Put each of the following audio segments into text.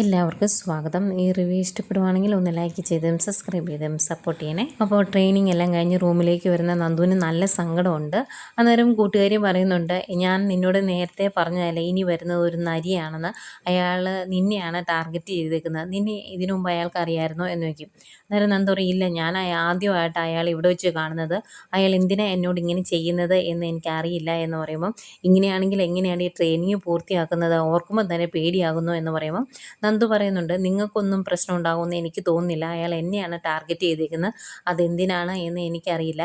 എല്ലാവർക്കും സ്വാഗതം. ഈ റിവ്യൂ ഇഷ്ടപ്പെടുവാണെങ്കിൽ ഒന്ന് ലൈക്ക് ചെയ്തും സബ്സ്ക്രൈബ് ചെയ്തും സപ്പോർട്ട് ചെയ്യണേ. അപ്പോൾ ട്രെയിനിങ് എല്ലാം കഴിഞ്ഞ് റൂമിലേക്ക് വരുന്ന നന്ദുവിന് നല്ല സങ്കടമുണ്ട്. അന്നേരം കൂട്ടുകാരി പറയുന്നുണ്ട് ഞാൻ നിന്നോട് നേരത്തെ പറഞ്ഞതല്ലേ ഇനി വരുന്നത് ഒരു നരിയാണെന്ന്. അയാൾ നിന്നെയാണ് ടാർഗറ്റ് ചെയ്തേക്കുന്നത്. നിന്നെ ഇതിനു മുമ്പ് അയാൾക്ക് അറിയാമായിരുന്നോ എന്ന് വയ്ക്കും അന്നേരം നന്ദു അറിയില്ല ഞാൻ ആദ്യമായിട്ട് അയാൾ ഇവിടെ വെച്ച് കാണുന്നത്. അയാൾ എന്തിനാ എന്നോട് ഇങ്ങനെ ചെയ്യുന്നത് എന്ന് എനിക്കറിയില്ല എന്ന് പറയുമ്പം ഇങ്ങനെയാണെങ്കിൽ എങ്ങനെയാണ് ഈ ട്രെയിനിങ് പൂർത്തിയാക്കുന്നത്? ഓർക്കുമ്പോൾ തന്നെ പേടിയാകുന്നു എന്ന് പറയുമ്പം നന്ദു പറയുന്നുണ്ട് നിങ്ങൾക്കൊന്നും പ്രശ്നം ഉണ്ടാകുമെന്ന് എനിക്ക് തോന്നുന്നില്ല. അയാൾ എന്നെയാണ് ടാർഗറ്റ് ചെയ്തേക്കുന്നത്. അതെന്തിനാണ് എന്ന് എനിക്കറിയില്ല.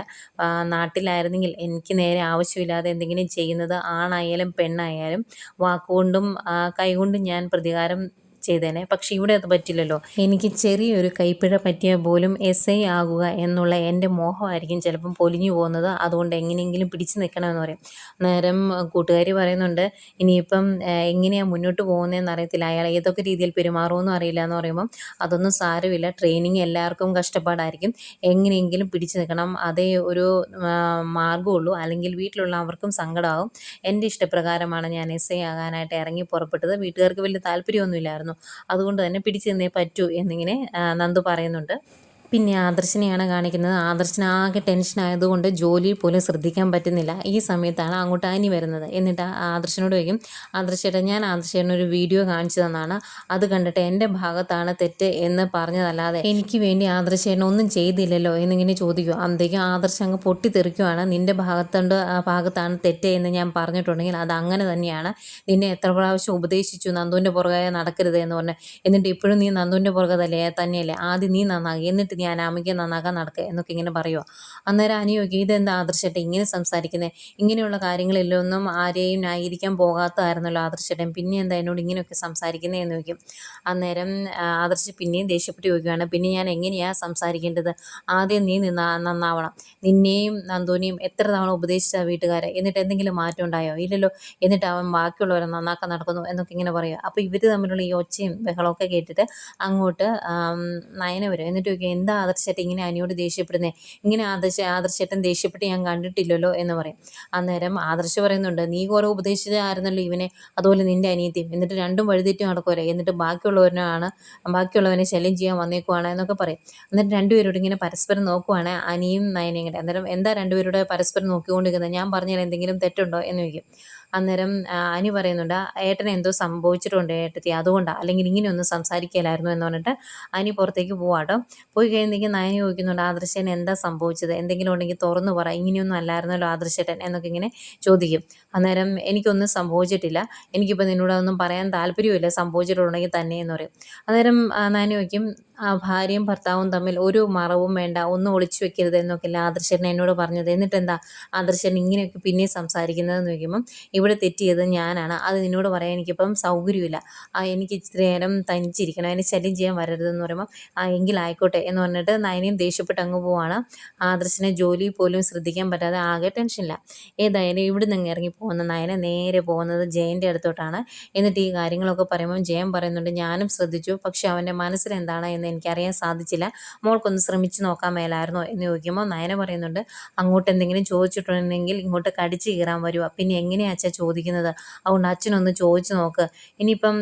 നാട്ടിലായിരുന്നെങ്കിൽ എനിക്ക് നേരെ ആവശ്യമില്ലാതെ എന്തെങ്കിലും ചെയ്യുന്നത് ആണായാലും പെണ്ണായാലും വാക്കുകൊണ്ടും കൈകൊണ്ടും ഞാൻ പ്രതികാരം ചെയ്തേനെ. പക്ഷെ ഇവിടെ അത് പറ്റില്ലല്ലോ. എനിക്ക് ചെറിയൊരു കൈപ്പിഴ പറ്റിയാൽ പോലും എസ് ഐ ആകുക എന്നുള്ള എന്റെ മോഹമായിരിക്കും ചിലപ്പം പൊലിഞ്ഞു പോകുന്നത്. അതുകൊണ്ട് എങ്ങനെയെങ്കിലും പിടിച്ചു നിൽക്കണമെന്ന് പറയും. നേരം കൂട്ടുകാരി പറയുന്നുണ്ട് ഇനിയിപ്പം എങ്ങനെയാണ് മുന്നോട്ട് പോകുന്നതെന്ന് അറിയത്തില്ല. അയാൾ ഏതൊക്കെ രീതിയിൽ പെരുമാറുമെന്നും അറിയില്ല എന്ന് പറയുമ്പം അതൊന്നും സാരമില്ല. ട്രെയിനിങ് എല്ലാവർക്കും കഷ്ടപ്പാടായിരിക്കും. എങ്ങനെയെങ്കിലും പിടിച്ചു നിൽക്കണം. അതേ ഒരു മാർഗമുള്ളൂ അല്ലെങ്കിൽ വീട്ടിലുള്ളവർക്കും സങ്കടമാകും. എന്റെ ഇഷ്ടപ്രകാരമാണ് ഞാൻ എസ് ഐ ആകാനായിട്ട് ഇറങ്ങി പുറപ്പെട്ടത്. വീട്ടുകാർക്ക് വലിയ താല്പര്യമൊന്നുമില്ലായിരുന്നു. അതുകൊണ്ട് തന്നെ പിടിച്ചു നിന്നേ പറ്റൂ എന്നിങ്ങനെ നന്ദു പറയുന്നുണ്ട്. പിന്നെ ആദർശിനെയാണ് കാണിക്കുന്നത്. ആദർശന ആകെ ടെൻഷൻ ആയതുകൊണ്ട് ജോലിയിൽ പോലും ശ്രദ്ധിക്കാൻ പറ്റുന്നില്ല. ഈ സമയത്താണ് അങ്ങോട്ട് അനി വരുന്നത്. എന്നിട്ട് ആദർശനോട് ചോദിക്കും ആദർശേട്ടൻ ഞാൻ ആദർശേട്ടൻ ഒരു വീഡിയോ കാണിച്ചു തന്നാണ്. അത് കണ്ടിട്ട് എന്റെ ഭാഗത്താണ് തെറ്റ് എന്ന് പറഞ്ഞതല്ലാതെ എനിക്ക് വേണ്ടി ആദർശേട്ടൻ ഒന്നും ചെയ്തില്ലല്ലോ? എന്നിങ്ങനെ ചോദിക്കും. അന്തേക്കും ആദർശം അങ്ങ് പൊട്ടിത്തെറിക്കുവാണ്. നിന്റെ ഭാഗത്തുണ്ട് ഭാഗത്താണ് തെറ്റ് എന്ന് ഞാൻ പറഞ്ഞിട്ടുണ്ടെങ്കിൽ അത് അങ്ങനെ തന്നെയാണ്. നിന്നെ എത്ര പ്രാവശ്യം ഉപദേശിച്ചു നന്ദുവിന്റെ പുറകെ നടക്കരുത് എന്ന് പറഞ്ഞു. എന്നിട്ട് ഇപ്പോഴും നീ നന്ദുവിന്റെ പുറകെ തന്നെയല്ലേ? ആദ്യം നീ നന്നാകി. എന്നിട്ട് നീ അനാമിക നന്നാക്കാൻ നടക്കുക എന്നൊക്കെ ഇങ്ങനെ പറയുമോ അന്നേരം അനി ചോദിക്കും ഇതെന്താ ആദർശട്ടെ ഇങ്ങനെ സംസാരിക്കുന്നത് ഇങ്ങനെയുള്ള കാര്യങ്ങളിലൊന്നും ആരെയും ന്യായീകരിക്കാൻ പോകാത്തതായിരുന്നല്ലോ ആദർശട്ടെ. പിന്നെ എന്താ എന്നോട് ഇങ്ങനെയൊക്കെ സംസാരിക്കുന്നത് എന്ന് ചോദിക്കും. അന്നേരം ആദർശ പിന്നെയും ദേഷ്യപ്പെട്ട് ചോദിക്കുകയാണ് പിന്നെ ഞാൻ എങ്ങനെയാണ് സംസാരിക്കേണ്ടത്? ആദ്യം നീ നിന്ന നന്നാവണം. നിന്നെയും നന്ദോനെയും എത്ര തവണ ഉപദേശിച്ച വീട്ടുകാരെ? എന്നിട്ട് എന്തെങ്കിലും മാറ്റം ഉണ്ടായോ? ഇല്ലല്ലോ. എന്നിട്ട് അവൻ ബാക്കിയുള്ളവരെ നന്നാക്കാൻ നടക്കുന്നു എന്നൊക്കെ ഇങ്ങനെ പറയുക അപ്പോൾ ഇവർ തമ്മിലുള്ള ഈ ഒച്ചയും ബഹളമൊക്കെ കേട്ടിട്ട് അങ്ങോട്ട് നയന വരും എന്നിട്ട് ചോദിക്കും എന്താ ആദർശേട്ടൻ ഇങ്ങനെ അനിയോട് ദേഷ്യപ്പെടുന്നേ? ഇങ്ങനെ ആദർശ ആദർശേട്ടൻ ദേഷ്യപ്പെട്ട് ഞാൻ കണ്ടിട്ടില്ലല്ലോ എന്ന് പറയും. അന്നേരം ആദർശ പറയുന്നുണ്ട് നീ കുറെ ഉപദേശിച്ചതായിരുന്നല്ലോ ഇവനെ അതുപോലെ നിന്റെ അനിയത്തിയും. എന്നിട്ട് രണ്ടും വഴുതിറ്റ് നടക്കുവരെ എന്നിട്ട് ബാക്കിയുള്ളവനാണ് ബാക്കിയുള്ളവനെ ശല്യം ചെയ്യാൻ വന്നേക്കുവാണ് എന്നൊക്കെ പറയും. എന്നിട്ട് രണ്ടുപേരോട് ഇങ്ങനെ പരസ്പരം നോക്കുവാണ് അനിയും നയനയും കൂടെ അന്നേരം എന്താ രണ്ടുപേരുടെ പരസ്പരം നോക്കിക്കൊണ്ടിരിക്കുന്നത്? ഞാൻ പറഞ്ഞാൽ എന്തെങ്കിലും തെറ്റുണ്ടോ എന്ന് ചോദിക്കും. അന്നേരം അനി പറയുന്നുണ്ട് ഏട്ടനെ എന്തോ സംഭവിച്ചിട്ടുണ്ട് ഏട്ടത്തി. അതുകൊണ്ടാണ് അല്ലെങ്കിൽ ഇങ്ങനെയൊന്നും സംസാരിക്കലായിരുന്നു എന്ന് പറഞ്ഞിട്ട് അനി പുറത്തേക്ക് പോവാട്ടോ. പോയി കഴിയുമ്പോഴേക്കും നയന ചോദിക്കുന്നുണ്ട്. ആദർശേൻ എന്താ സംഭവിച്ചത്? എന്തെങ്കിലും ഉണ്ടെങ്കിൽ തുറന്നു പറ. ഇങ്ങനെയൊന്നും അല്ലായിരുന്നല്ലോ ആദർശേട്ടൻ എന്നൊക്കെ ഇങ്ങനെ ചോദിക്കും. അന്നേരം എനിക്കൊന്നും സംഭവിച്ചിട്ടില്ല. എനിക്കിപ്പോൾ നിന്നോട് ഒന്നും പറയാൻ താല്പര്യമില്ല സംഭവിച്ചിട്ടുണ്ടെങ്കിൽ തന്നെ എന്ന് പറയും. അന്നേരം നയന ചോദിക്കും ആ ഭാര്യയും ഭർത്താവും തമ്മിൽ ഒരു മറവും വേണ്ട. ഒന്നും ഒളിച്ചു വെക്കരുത് എന്നൊക്കെയല്ല ആദർശേട്ടൻ എന്നോട് പറഞ്ഞത്. എന്നിട്ട് എന്താ? ആദർശൻ ഇങ്ങനെയൊക്കെ പിന്നെ സംസാരിക്കുന്നതെന്ന് ചോദിക്കുമ്പം ഇവിടെ തെറ്റിയത് ഞാനാണ്. അത് നിന്നോട് പറയാൻ എനിക്കിപ്പം സൗകര്യമില്ല ആ എനിക്ക് ഇച്ചിരി നേരം തനിച്ചിരിക്കണം. അതിനെ ശല്യം ചെയ്യാൻ വരരുതെന്ന് പറയുമ്പം ആ എങ്കിലായിക്കോട്ടെ എന്ന് പറഞ്ഞിട്ട് നയനയും ദേഷ്യപ്പെട്ട് അങ്ങ് പോവാണ്. ആദർശിനെ ജോലി പോലും ശ്രദ്ധിക്കാൻ പറ്റാതെ ആകെ ടെൻഷനില്ല ഏതായാലും ഇവിടെ നിന്ന് ഇറങ്ങി പോകുന്ന നയന നേരെ പോകുന്നത് ജയന്റെ അടുത്തോട്ടാണ്. എന്നിട്ട് ഈ കാര്യങ്ങളൊക്കെ പറയുമ്പോൾ ജയൻ പറയുന്നുണ്ട് ഞാനും ശ്രദ്ധിച്ചു പക്ഷെ അവന്റെ മനസ്സിൽ എന്താണ് എന്ന് എനിക്കറിയാൻ സാധിച്ചില്ല. മോൾക്കൊന്ന് ശ്രമിച്ചു നോക്കാൻ മേലായിരുന്നോ? എന്ന് ചോദിക്കുമ്പോൾ നയന പറയുന്നുണ്ട് അങ്ങോട്ട് എന്തെങ്കിലും ചോദിച്ചിട്ടുണ്ടെങ്കിൽ ഇങ്ങോട്ട് കടിച്ച് കീറാൻ വരുക പിന്നെ എങ്ങനെയാ അച്ഛാ ചോദിക്കുന്നത്? അതുകൊണ്ട് അച്ഛനൊന്ന് ചോദിച്ചു നോക്ക്. ഇനിയിപ്പം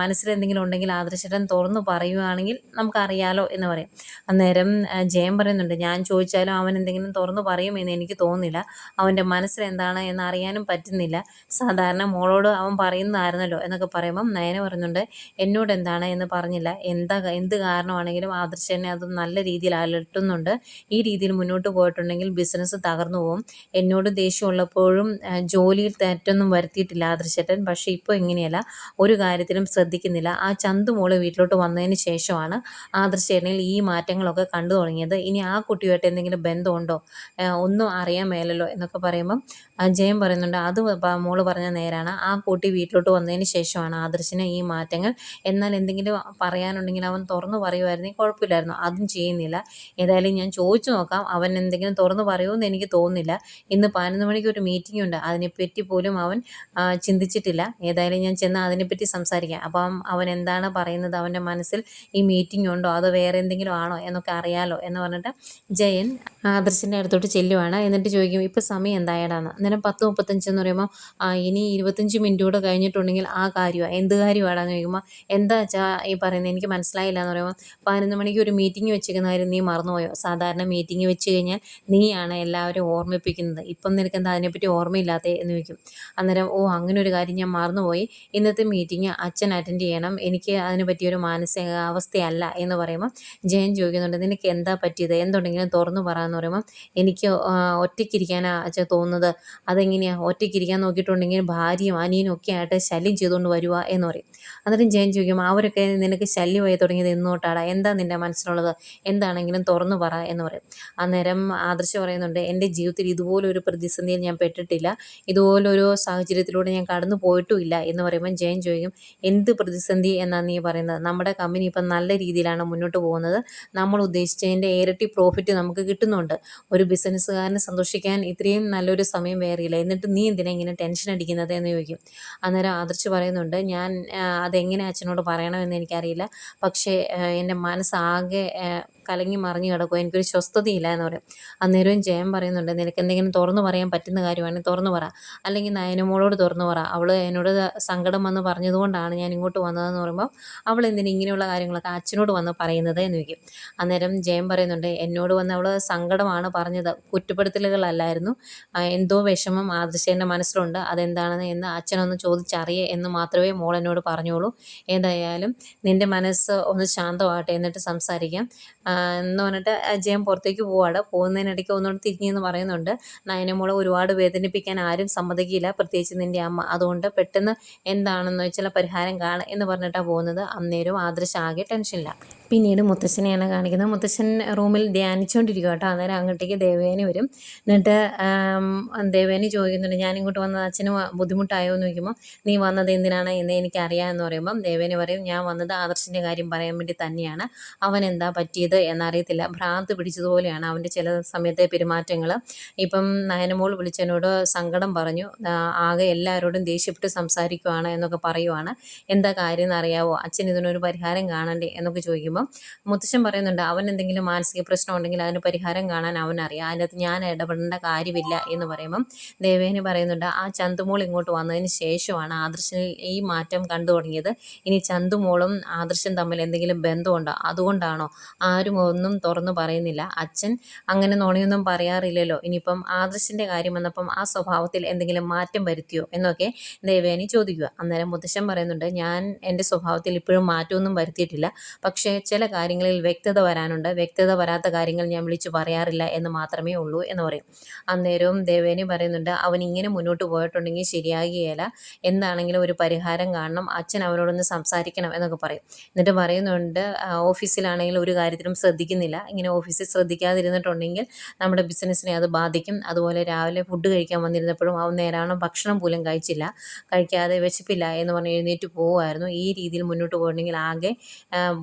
മനസ്സിലെന്തെങ്കിലും ഉണ്ടെങ്കിൽ ആദർശേട്ടൻ തുറന്നു പറയുകയാണെങ്കിൽ നമുക്കറിയാലോ എന്ന് പറയും. അന്നേരം ജയം പറയുന്നുണ്ട് ഞാൻ ചോദിച്ചാലും അവൻ എന്തെങ്കിലും തുറന്നു പറയുമെന്ന് എനിക്ക് തോന്നുന്നില്ല. അവന്റെ മനസ്സിൽ എന്താണ് എന്ന് അറിയാനും പറ്റുന്നില്ല. സാധാരണ മോളോട് അവൻ പറയുന്നതായിരുന്നല്ലോ എന്നൊക്കെ പറയുമ്പം നയന പറയുന്നുണ്ട് എന്നോട് എന്താണ് എന്ന് പറഞ്ഞില്ല. എന്താ എന്ത് കാരണമാണെങ്കിലും ആദർശനെ അത് നല്ല രീതിയിൽ അലട്ടുന്നുണ്ട്. ഈ രീതിയിൽ മുന്നോട്ട് പോയിട്ടുണ്ടെങ്കിൽ ബിസിനസ് തകർന്നു പോകും എന്നോട് ദേഷ്യമുള്ളപ്പോഴും ജോലിയിൽ തെറ്റൊന്നും വരുത്തിയിട്ടില്ല ആദർശേട്ടൻ പക്ഷേ ഇപ്പോൾ ഇങ്ങനെയല്ല. ഒരു കാര്യത്തിലും ശ്രദ്ധിക്കുന്നില്ല. ആ ചന്തു മോൾ വീട്ടിലോട്ട് വന്നതിന് ശേഷമാണ് ആദർശേട്ടനിൽ ഈ മാറ്റങ്ങളൊക്കെ കണ്ടു തുടങ്ങിയത്. ഇനി ആ കുട്ടിയുമായിട്ട് എന്തെങ്കിലും ബന്ധമുണ്ടോ? ഒന്നും അറിയാൻ മേലല്ലോ എന്നൊക്കെ പറയുമ്പം ജയം പറയുന്നുണ്ട് അത് മോൾ പറഞ്ഞ നേരാണ്. ആ കുട്ടി വീട്ടിലോട്ട് വന്നതിന് ശേഷമാണ് ആദർശിന് ഈ മാറ്റങ്ങൾ. എന്നാൽ എന്തെങ്കിലും പറയാനുണ്ടെങ്കിൽ അവൻ തുറന്നു പറയുമായിരുന്നെങ്കിൽ കുഴപ്പമില്ലായിരുന്നു. അതും ചെയ്യുന്നില്ല. ഏതായാലും ഞാൻ ചോദിച്ചു നോക്കാം. അവൻ എന്തെങ്കിലും തുറന്നു പറയുമെന്ന് എനിക്ക് തോന്നുന്നില്ല. ഇന്ന് പതിനൊന്ന് മണിക്ക് ഒരു മീറ്റിംഗ് ഉണ്ട്. അതിനെപ്പറ്റി പോലും അവൻ ചിന്തിച്ചിട്ടില്ല. ഏതായാലും ഞാൻ ചെന്ന് അതിനെപ്പറ്റി സംസാരിക്കാം. അപ്പം അവൻ എന്താണ് പറയുന്നത്? അവന്റെ മനസ്സിൽ ഈ മീറ്റിംഗ് ഉണ്ടോ? അതോ വേറെ എന്തെങ്കിലും ആണോ എന്നൊക്കെ അറിയാലോ എന്ന് പറഞ്ഞിട്ട് ജയൻ ആദർശിന്റെ അടുത്തോട്ട് ചെല്ലുവാണ്. എന്നിട്ട് ചോദിക്കും ഇപ്പോൾ സമയം എന്തായടാന്ന്? അന്നേരം പത്ത് മുപ്പത്തഞ്ച് എന്ന് പറയുമ്പോൾ ഇനി ഇരുപത്തഞ്ച് മിനിറ്റ് കൂടെ കഴിഞ്ഞിട്ടുണ്ടെങ്കിൽ ആ കാര്യമാണ് എന്ത് കാര്യമാണെന്ന് ചോദിക്കുമ്പോൾ എന്താ വെച്ചാൽ ഈ പറയുന്നത് എനിക്ക് മനസ്സിലായില്ല എന്ന് പറയുമ്പോൾ പതിനൊന്ന് മണിക്ക് ഒരു മീറ്റിംഗ് വെച്ചിരിക്കുന്ന കാര്യം നീ മറന്നുപോയോ? സാധാരണ മീറ്റിംഗ് വെച്ച് കഴിഞ്ഞാൽ നീയാണ് എല്ലാവരും ഓർമ്മിപ്പിക്കുന്നത്. ഇപ്പം നിനക്ക് എന്താ അതിനെപ്പറ്റി ഓർമ്മയില്ലാത്തേ? എന്ന് ചോദിക്കും. അന്നേരം ഓ അങ്ങനെ ഒരു കാര്യം ഞാൻ മറന്നുപോയി. ഇന്നത്തെ മീറ്റിംഗ് അച്ഛൻ അറ്റൻഡ് ചെയ്യണം. എനിക്ക് അതിനെ പറ്റിയൊരു മാനസികാവസ്ഥയല്ല. എന്ന് പറയുമ്പോൾ ജയൻ ചോദിക്കുന്നുണ്ട് നിനക്ക് എന്താ പറ്റിയത്? എന്തുണ്ടെങ്കിലും തുറന്നു പറ എന്ന് പറയുമ്പോൾ എനിക്ക് ഒറ്റയ്ക്കിരിക്കാനാ അച്ഛാ തോന്നുന്നത്. അതെങ്ങനെയാണ് ഒറ്റയ്ക്കിരിക്കാൻ നോക്കിയിട്ടുണ്ടെങ്കിൽ ഭാര്യയും അനിയനും ഒക്കെ ആയിട്ട് ശല്യം ചെയ്തുകൊണ്ട് വരുക എന്ന് പറയും. അന്നേരം ജയൻ ചോദിക്കും അവരൊക്കെ നിനക്ക് ശല്യമായി തുടങ്ങിയത് എന്നോട്ടാടാ? എന്താ നിന്റെ മനസ്സിലുള്ളത്? എന്താണെങ്കിലും തുറന്നു പറ എന്ന് പറയും. അന്നേരം ആദർശം പറയുന്നുണ്ട് എന്റെ ജീവിതത്തിൽ ഇതുപോലൊരു പ്രതിസന്ധിയിൽ ഞാൻ പെട്ടിട്ടില്ല. ഇതുപോലൊരു സാഹചര്യത്തിലൂടെ ഞാൻ കടന്നു പോയിട്ടുമില്ല എന്ന് പറയുമ്പോൾ ജയൻ ചോദിക്കും എന്ത് പ്രതിസന്ധി എന്നാണ് നീ പറയുന്നത്? നമ്മുടെ കമ്പനി ഇപ്പം നല്ല രീതിയിലാണ് മുന്നോട്ട് പോകുന്നത്. നമ്മൾ ഉദ്ദേശിച്ചതിന്റെ ഇരട്ടി പ്രോഫിറ്റ് നമുക്ക് കിട്ടുന്നുണ്ട്. ഒരു ബിസിനസ്സുകാരനെ സന്തോഷിക്കാൻ ഇത്രയും നല്ലൊരു സമയം വേറെയില്ല. എന്നിട്ട് നീ എന്തിനാ ഇങ്ങനെ ടെൻഷൻ അടിക്കുന്നത് എന്ന് ചോദിക്കും. അന്നേരം ആദർശ് പറയുന്നുണ്ട് ഞാൻ അതെങ്ങനെ അച്ഛനോട് പറയണമെന്ന് എനിക്കറിയില്ല. പക്ഷേ എന്റെ മനസ്സാകെ കലങ്ങി മറിഞ്ഞു കിടക്കുക എനിക്കൊരു സ്വസ്ഥതയില്ല എന്ന് പറയും. അന്നേരവും ജയം പറയുന്നുണ്ട് നിനക്ക് എന്തെങ്കിലും തുറന്നു പറയാൻ പറ്റുന്ന കാര്യമാണെങ്കിൽ തുറന്നു പറ. അല്ലെങ്കിൽ നയനമോളോട് തുറന്നു പറ. അവൾ എന്നോട് സങ്കടം വന്ന് പറഞ്ഞതുകൊണ്ടാണ് ഞാൻ ഇങ്ങോട്ട് വന്നതെന്ന് പറയുമ്പോൾ അവൾ എന്തിനു ഇങ്ങനെയുള്ള കാര്യങ്ങളൊക്കെ അച്ഛനോട് വന്ന് പറയുന്നത് എന്ന് ചോദിക്കും. അന്നേരം ജയം പറയുന്നുണ്ട് എന്നോട് വന്ന് അവൾ സങ്കടമാണ് പറഞ്ഞത്. കുറ്റപ്പെടുത്തലുകളല്ലായിരുന്നു. എന്തോ വിഷമം ആദർശേന്റെ മനസ്സിലുണ്ട്. അതെന്താണെന്ന് എന്ന് അച്ഛനൊന്ന് ചോദിച്ചറിയേ എന്ന് മാത്രമേ മോൾ എന്നോട് പറഞ്ഞോളൂ. ഏതായാലും നിന്റെ മനസ്സ് ഒന്ന് ശാന്തമാകട്ടെ എന്നിട്ട് സംസാരിക്കാം. എന്ന് പറഞ്ഞിട്ട് അജയൻ പുറത്തേക്ക് പോവാണ്. പോകുന്നതിനിടയ്ക്ക് ഒന്നുകൂടെ തിരിഞ്ഞെന്ന് പറയുന്നുണ്ട് നയനമോളെ ഒരുപാട് വേദനിപ്പിക്കാൻ ആരും സമ്മതിക്കില്ല. പ്രത്യേകിച്ച് നിന്റെ അമ്മ. അതുകൊണ്ട് പെട്ടെന്ന് എന്താണെന്ന് വെച്ചാൽ പരിഹാരം കാണുക എന്ന് പറഞ്ഞിട്ടാണ് പോകുന്നത്. അന്നേരവും ആദർശ് ആകെ ടെൻഷനില്ല പിന്നീട് മുത്തശ്ശനെയാണ് കാണിക്കുന്നത്. മുത്തശ്ശൻ റൂമിൽ ധ്യാനിച്ചുകൊണ്ടിരിക്കും കേട്ടോ. അന്നേരം അങ്ങോട്ടേക്ക് ദേവേനി വരും. എന്നിട്ട് ദേവേനി ചോദിക്കുന്നുണ്ട് ഞാൻ ഇങ്ങോട്ട് വന്നത് അച്ഛന് ബുദ്ധിമുട്ടായോ? എന്ന് ചോദിക്കുമ്പോൾ നീ വന്നത് എന്തിനാണ് എന്ന് എനിക്കറിയാം എന്ന് പറയുമ്പം ദേവേനി പറയും ഞാൻ വന്നത് ആദർശിന്റെ കാര്യം പറയാൻ വേണ്ടി തന്നെയാണ്. അവൻ എന്താ പറ്റിയത് എന്നറിയത്തില്ല. ഭ്രാന്ത് പിടിച്ചതുപോലെയാണ് അവന്റെ ചില സമയത്തെ പെരുമാറ്റങ്ങൾ ഇപ്പം നയനമോൾ വിളിച്ചതിനോട് സങ്കടം പറഞ്ഞു. ആകെ എല്ലാവരോടും ദേഷ്യപ്പെട്ട് സംസാരിക്കുവാണ് എന്നൊക്കെ പറയുവാണ്. എന്താ കാര്യം എന്നറിയാവോ അച്ഛൻ ഇതിനൊരു പരിഹാരം കാണണ്ടേ? എന്നൊക്കെ ചോദിക്കുമ്പോൾ മുത്തശ്ശൻ പറയുന്നുണ്ട് അവൻ എന്തെങ്കിലും മാനസിക പ്രശ്നം ഉണ്ടെങ്കിൽ അതിന് പരിഹാരം കാണാൻ അവനറിയാം. അതിനകത്ത് ഞാൻ ഇടപെടേണ്ട കാര്യമില്ല എന്ന് പറയുമ്പം ദേവേനി പറയുന്നുണ്ട് ആ ചന്തുമോൾ ഇങ്ങോട്ട് വന്നതിന് ശേഷമാണ് ആദർശനിൽ ഈ മാറ്റം കണ്ടു തുടങ്ങിയത്. ഇനി ചന്തുമോളും ആദർശൻ തമ്മിൽ എന്തെങ്കിലും ബന്ധമുണ്ടോ? അതുകൊണ്ടാണോ? ആരും ഒന്നും തുറന്നു പറയുന്നില്ല. അച്ഛൻ അങ്ങനെ നുണയൊന്നും പറയാറില്ലല്ലോ. ഇനിയിപ്പം ആദർശിന്റെ കാര്യം വന്നപ്പം ആ സ്വഭാവത്തിൽ എന്തെങ്കിലും മാറ്റം വരുത്തിയോ? എന്നൊക്കെ ദേവേനി ചോദിക്കുക. അന്നേരം മുത്തശ്ശൻ പറയുന്നുണ്ട് ഞാൻ എന്റെ സ്വഭാവത്തിൽ ഇപ്പോഴും മാറ്റമൊന്നും വരുത്തിയിട്ടില്ല. പക്ഷേ ചില കാര്യങ്ങളിൽ വ്യക്തത വരാനുണ്ട്. വ്യക്തത വരാത്ത കാര്യങ്ങൾ ഞാൻ വിളിച്ചു പറയാറില്ല എന്ന് മാത്രമേ ഉള്ളൂ എന്ന് പറയും. അന്നേരവും ദേവേനി പറയുന്നുണ്ട് അവൻ ഇങ്ങനെ മുന്നോട്ട് പോയിട്ടുണ്ടെങ്കിൽ ശരിയാകുകയില്ല. എന്താണെങ്കിലും ഒരു പരിഹാരം കാണണം. അച്ഛൻ അവനോടൊന്ന് സംസാരിക്കണം എന്നൊക്കെ പറയും. എന്നിട്ട് പറയുന്നുണ്ട് ഓഫീസിലാണെങ്കിൽ ഒരു കാര്യത്തിലും ശ്രദ്ധിക്കുന്നില്ല. ഇങ്ങനെ ഓഫീസിൽ ശ്രദ്ധിക്കാതിരുന്നിട്ടുണ്ടെങ്കിൽ നമ്മുടെ ബിസിനസ്സിനെ അത് ബാധിക്കും. അതുപോലെ രാവിലെ ഫുഡ് കഴിക്കാൻ വന്നിരുന്നപ്പോഴും അവൻ നേരാണോ ഭക്ഷണം പോലും കഴിച്ചില്ല. കഴിക്കാതെ വിശപ്പില്ല എന്ന് പറഞ്ഞ് എഴുന്നേറ്റ് പോവുമായിരുന്നു. ഈ രീതിയിൽ മുന്നോട്ട് പോയിട്ടുണ്ടെങ്കിൽ ആകെ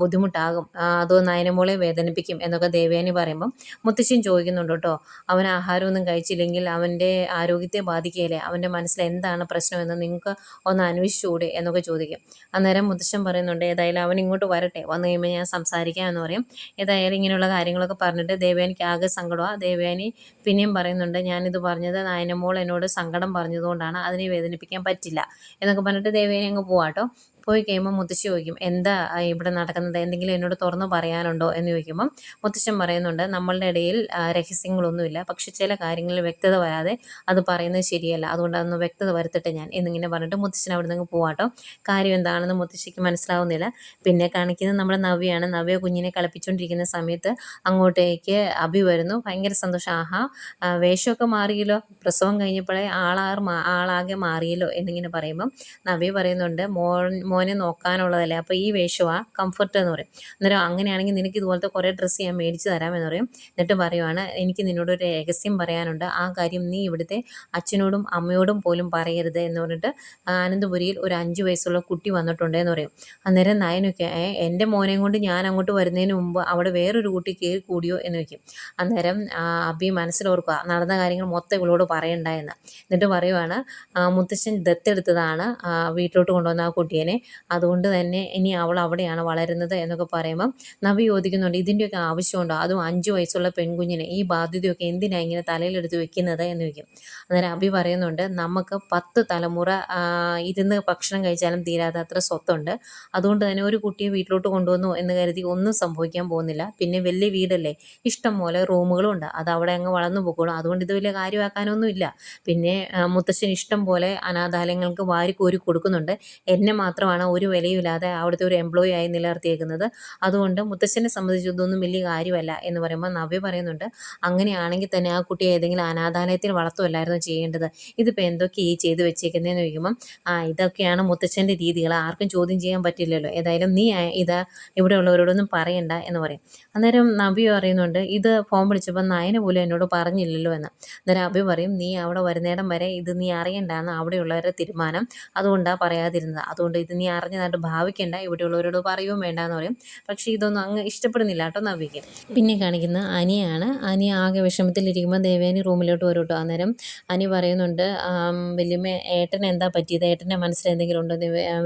ബുദ്ധിമുട്ടാണ് ആ, അത് നയനമോളെ വേദനിപ്പിക്കും എന്നൊക്കെ ദേവയാനി പറയുമ്പം മുത്തശ്ശൻ ചോദിക്കുന്നുണ്ട് കേട്ടോ. അവൻ ആഹാരമൊന്നും കഴിച്ചില്ലെങ്കിൽ അവന്റെ ആരോഗ്യത്തെ ബാധിക്കുകയില്ലേ? അവന്റെ മനസ്സിൽ എന്താണ് പ്രശ്നമെന്ന് നിങ്ങൾക്ക് ഒന്ന് അന്വേഷിച്ചുകൂടെ എന്നൊക്കെ ചോദിക്കും. അന്നേരം മുത്തശ്ശൻ പറയുന്നുണ്ട് ഏതായാലും അവൻ ഇങ്ങോട്ട് വരട്ടെ. വന്നു കഴിയുമ്പോൾ ഞാൻ സംസാരിക്കാം എന്ന് പറയും. ഏതായാലും ഇങ്ങനെയുള്ള കാര്യങ്ങളൊക്കെ പറഞ്ഞിട്ട് ദേവയാനിക്ക് ആകെ സങ്കടമാണ് ദേവയാനി പിന്നെയും പറയുന്നുണ്ട് ഞാനിത് പറഞ്ഞത് നയനമോൾ എന്നോട് സങ്കടം പറഞ്ഞതുകൊണ്ടാണ്. അതിനെ വേദനിപ്പിക്കാൻ പറ്റില്ല എന്നൊക്കെ പറഞ്ഞിട്ട് ദേവയാനി അങ്ങ് പോവാട്ടോ പോയി കഴിയുമ്പോൾ മുത്തശ്ശി ചോദിക്കും എന്താ ഇവിടെ നടക്കുന്നത്? എന്തെങ്കിലും എന്നോട് തുറന്നു പറയാനുണ്ടോ? എന്ന് ചോദിക്കുമ്പം മുത്തശ്ശൻ പറയുന്നുണ്ട് നമ്മളുടെ ഇടയിൽ രഹസ്യങ്ങളൊന്നുമില്ല. പക്ഷെ ചില കാര്യങ്ങളിൽ വ്യക്തത വരാതെ അത് പറയുന്നത് ശരിയല്ല. അതുകൊണ്ട് അതൊന്ന് വ്യക്തത വരുത്തട്ടെ ഞാൻ എന്നിങ്ങനെ പറഞ്ഞിട്ട് മുത്തശ്ശൻ അവിടെ നിന്ന് പോവാട്ടോ കാര്യം എന്താണെന്ന് മുത്തശ്ശിക്ക് മനസ്സിലാവുന്നില്ല. പിന്നെ കാണിക്കുന്നത് നമ്മുടെ നവ്യാണ് നവ്യ കുഞ്ഞിനെ കളിപ്പിച്ചുകൊണ്ടിരിക്കുന്ന സമയത്ത് അങ്ങോട്ടേക്ക് അഭി വരുന്നു. ഭയങ്കര സന്തോഷം. ആഹാ വേഷമൊക്കെ മാറിയല്ലോ. പ്രസവം കഴിഞ്ഞപ്പോഴേ ആളാർ ആളാകെ മാറിയല്ലോ എന്നിങ്ങനെ പറയുമ്പം നവ്യ പറയുന്നുണ്ട് മോൻ മോനെ നോക്കാനുള്ളതല്ലേ? അപ്പോൾ ഈ വേഷമാണ് കംഫർട്ട് എന്ന് പറയും. അന്നേരം അങ്ങനെയാണെങ്കിൽ നിനക്ക് ഇതുപോലത്തെ കുറേ ഡ്രസ്സ് ഞാൻ മേടിച്ച് തരാമെന്ന് പറയും. എന്നിട്ട് പറയുവാണ് എനിക്ക് നിന്നോടൊരു രഹസ്യം പറയാനുണ്ട്. ആ കാര്യം നീ ഇവിടുത്തെ അച്ഛനോടും അമ്മയോടും പോലും പറയരുത് എന്ന് പറഞ്ഞിട്ട് ആനന്ദപുരിയിൽ ഒരു അഞ്ച് വയസ്സുള്ള കുട്ടി വന്നിട്ടുണ്ട് എന്ന് പറയും. അന്നേരം നയനൊക്കെ എന്റെ മോനെയും കൊണ്ട് ഞാൻ അങ്ങോട്ട് വരുന്നതിന് മുമ്പ് അവിടെ വേറൊരു കുട്ടി കയറി കൂടിയോ? എന്ന് വയ്ക്കും അന്നേരം അബി മനസ്സിലോർക്കുക നടന്ന കാര്യങ്ങൾ മൊത്തം ഇവളോട് എന്ന്. എന്നിട്ട് പറയുവാണ് "ആ, മുത്തശ്ശൻ ദത്തെടുത്തതാണ് വീട്ടിലോട്ട് കൊണ്ടുവന്ന ആ കുട്ടീനെ അതുകൊണ്ട് തന്നെ ഇനി അവൾ അവിടെയാണ് വളരുന്നത് എന്നൊക്കെ പറയുമ്പം നവി ചോദിക്കുന്നുണ്ട് ഇതിന്റെയൊക്കെ ആവശ്യമുണ്ടോ? അതും അഞ്ച് വയസ്സുള്ള പെൺകുഞ്ഞിനെ ഈ ബാധ്യതയൊക്കെ എന്തിനാണ് ഇങ്ങനെ തലയിലെടുത്ത് വെക്കുന്നത്? എന്ന് ചോദിക്കും. അന്നേരം അഭി പറയുന്നുണ്ട് നമുക്ക് പത്ത് തലമുറ ഇരുന്ന് ഭക്ഷണം കഴിച്ചാലും തീരാതെ അത്ര സ്വത്തുണ്ട്. അതുകൊണ്ട് തന്നെ ഒരു കുട്ടിയെ വീട്ടിലോട്ട് കൊണ്ടുവന്നു എന്ന് കരുതി ഒന്നും സംഭവിക്കാൻ പോകുന്നില്ല. പിന്നെ വലിയ വീടല്ലേ? ഇഷ്ടം പോലെ റൂമുകളും ഉണ്ട്. അത് അവിടെ അങ്ങ് വളർന്നു പോകുള്ളൂ അതുകൊണ്ട് ഇത് വലിയ കാര്യമാക്കാനൊന്നുമില്ല പിന്നെ മുത്തശ്ശൻ ഇഷ്ടം പോലെ അനാഥാലയങ്ങൾക്ക് വാരി കോരി കൊടുക്കുന്നുണ്ട്. എന്നെ മാത്രമാണ് ഒരു വിലയുമില്ലാതെ അവിടുത്തെ ഒരു എംപ്ലോയി ആയി നിലനിർത്തിയേക്കുന്നത്. അതുകൊണ്ട് മുത്തശ്ശനെ സംബന്ധിച്ച് ഇതൊന്നും വലിയ കാര്യമല്ല എന്ന് പറയുമ്പോൾ നവ്യ പറയുന്നുണ്ട് അങ്ങനെയാണെങ്കിൽ തന്നെ ആ കുട്ടിയെ ഏതെങ്കിലും അനാഥാലയത്തിൽ വളർത്തുമല്ലായിരുന്നു ചെയ്യേണ്ടത്. ഇതിപ്പോൾ എന്തൊക്കെ ഈ ചെയ്ത് വെച്ചേക്കുന്നതെന്ന് ചോദിക്കുമ്പം ആ ഇതൊക്കെയാണ് മുത്തച്ഛന്റെ രീതികൾ. ആർക്കും ചോദ്യം ചെയ്യാൻ പറ്റില്ലല്ലോ. ഏതായാലും നീ ഇത് ഇവിടെയുള്ളവരോടൊന്നും പറയണ്ട എന്ന് പറയും. അന്നേരം നവ്യ പറയുന്നുണ്ട് ഇത് ഫോം വിളിച്ചപ്പോൾ നയന പോലും എന്നോട് പറഞ്ഞില്ലല്ലോ എന്ന്. അന്നേരം അഭി പറയും നീ അവിടെ വരുന്നേടം വരെ ഇത് നീ അറിയണ്ടാന്ന് അവിടെയുള്ളവരുടെ തീരുമാനം. അതുകൊണ്ടാണ് പറയാതിരുന്നത്. അതുകൊണ്ട് ഇത് നീ അറിഞ്ഞതായിട്ട് ഭാവിക്കേണ്ട. ഇവിടെയുള്ളവരോട് പറയുകയും വേണ്ട എന്ന് പറയും. പക്ഷേ ഇതൊന്നും അങ്ങ് ഇഷ്ടപ്പെടുന്നില്ല കേട്ടോ നവിക്ക് പിന്നെ കാണിക്കുന്ന അനിയാണ്. അനി ആകെ വിഷമത്തിലിരിക്കുമ്പോൾ ദേവേനി റൂമിലോട്ട് വരും കേട്ടോ അന്നേരം അനി പറയുന്നുണ്ട് വല്യമ്മ ഏട്ടൻ എന്താ പറ്റിയത്? ഏട്ടന്റെ മനസ്സിൽ എന്തെങ്കിലും ഉണ്ടോ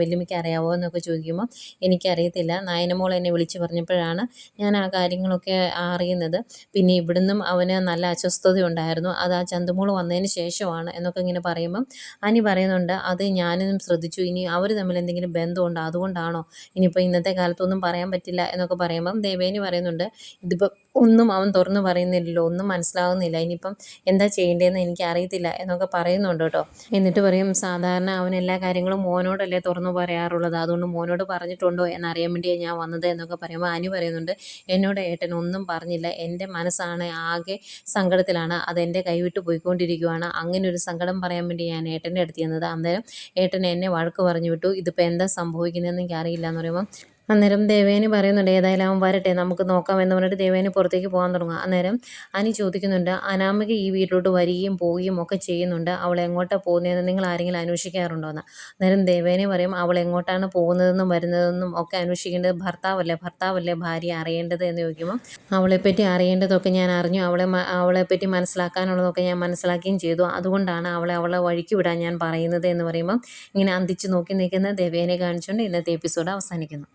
വല്യമ്മയ്ക്ക് അറിയാവോ? എന്നൊക്കെ ചോദിക്കുമ്പോൾ എനിക്കറിയത്തില്ല. നായനമോൾ എന്നെ വിളിച്ച് പറഞ്ഞപ്പോഴാണ് ഞാൻ ആ കാര്യങ്ങളൊക്കെ അറിയുന്നത്. പിന്നെ ഇവിടുന്നും അവന് നല്ല അസ്വസ്ഥത ഉണ്ടായിരുന്നു അത് ആ ചന്തുമോൾ വന്നതിന് ശേഷമാണ് എന്നൊക്കെ ഇങ്ങനെ പറയുമ്പം അനി പറയുന്നുണ്ട് അത് ഞാനും ശ്രദ്ധിച്ചു. ഇനി അവർ തമ്മിൽ എന്തെങ്കിലും ബന്ധമുണ്ടോ? അതുകൊണ്ടാണോ ഇനിയിപ്പോൾ ഇന്നത്തെ കാലത്തൊന്നും പറയാൻ പറ്റില്ല എന്നൊക്കെ പറയുമ്പം ദേവേനി പറയുന്നുണ്ട് ഇതിപ്പോൾ ഒന്നും അവൻ തുറന്നു പറയുന്നില്ലല്ലോ ഒന്നും മനസ്സിലാവുന്നില്ല. ഇനിയിപ്പം എന്താ ചെയ്യേണ്ടതെന്ന് എനിക്ക് അറിയത്തില്ല എന്നൊക്കെ പറയുന്നുണ്ട് കേട്ടോ. എന്നിട്ട് പറയും സാധാരണ അവൻ എല്ലാ കാര്യങ്ങളും മോനോടല്ലേ തുറന്നു പറയാറുള്ളത്? അതുകൊണ്ട് മോനോട് പറഞ്ഞിട്ടുണ്ടോ എന്നറിയാൻ വേണ്ടിയാണ് ഞാൻ വന്നത്? എന്നൊക്കെ പറയുമ്പോൾ അനു പറയുന്നുണ്ട് എന്നോട് ഏട്ടൻ ഒന്നും പറഞ്ഞില്ല. എന്റെ മനസ്സാണ് ആകെ സങ്കടത്തിലാണ്. അത് എന്റെ കൈവിട്ട് പോയിക്കൊണ്ടിരിക്കുകയാണ് അങ്ങനെ ഒരു സങ്കടം പറയാൻ വേണ്ടി ഞാൻ ഏട്ടന്റെ അടുത്ത് ചെന്നത്. അന്നേരം ഏട്ടൻ എന്നെ വഴക്ക് പറഞ്ഞു വിട്ടു. ഇതിപ്പോൾ എന്താ സംഭവിക്കുന്നതെന്ന് എനിക്ക് അറിയില്ല എന്ന് പറയുമ്പോൾ അന്നേരം ദേവേനി പറയുന്നുണ്ട് ഏതായാലും അവൻ വരട്ടെ നമുക്ക് നോക്കാം എന്ന് പറഞ്ഞിട്ട് ദേവേനി പുറത്തേക്ക് പോകാൻ തുടങ്ങുക. അന്നേരം അനി ചോദിക്കുന്നുണ്ട് അനാമിക ഈ വീട്ടിലോട്ട് വരികയും പോവുകയും ഒക്കെ ചെയ്യുന്നുണ്ട് അവൾ എങ്ങോട്ടാണ് പോകുന്നതെന്ന് നിങ്ങൾ ആരെങ്കിലും അന്വേഷിക്കാറുണ്ടോ എന്ന് അന്നേരം ദേവേനി പറയും അവൾ എങ്ങോട്ടാണ് പോകുന്നതെന്നും വരുന്നതെന്നും ഒക്കെ അന്വേഷിക്കേണ്ടത് ഭർത്താവല്ലേ ഭർത്താവല്ലേ ഭാര്യ അറിയേണ്ടത്? എന്ന് ചോദിക്കുമ്പോൾ അവളെപ്പറ്റി അറിയേണ്ടതൊക്കെ ഞാൻ അറിഞ്ഞു അവളെ അവളെപ്പറ്റി മനസ്സിലാക്കാനുള്ളതൊക്കെ ഞാൻ മനസ്സിലാക്കുകയും ചെയ്തു. അതുകൊണ്ടാണ് അവളെ അവളെ വഴിക്ക് വിടാൻ ഞാൻ പറയുന്നത് എന്ന് പറയുമ്പോൾ ഇങ്ങനെ അന്തിച്ച് നോക്കി നിൽക്കുന്ന ദേവേനെ കാണിച്ചുകൊണ്ട് ഇന്നത്തെ എപ്പിസോഡ് അവസാനിക്കുന്നു.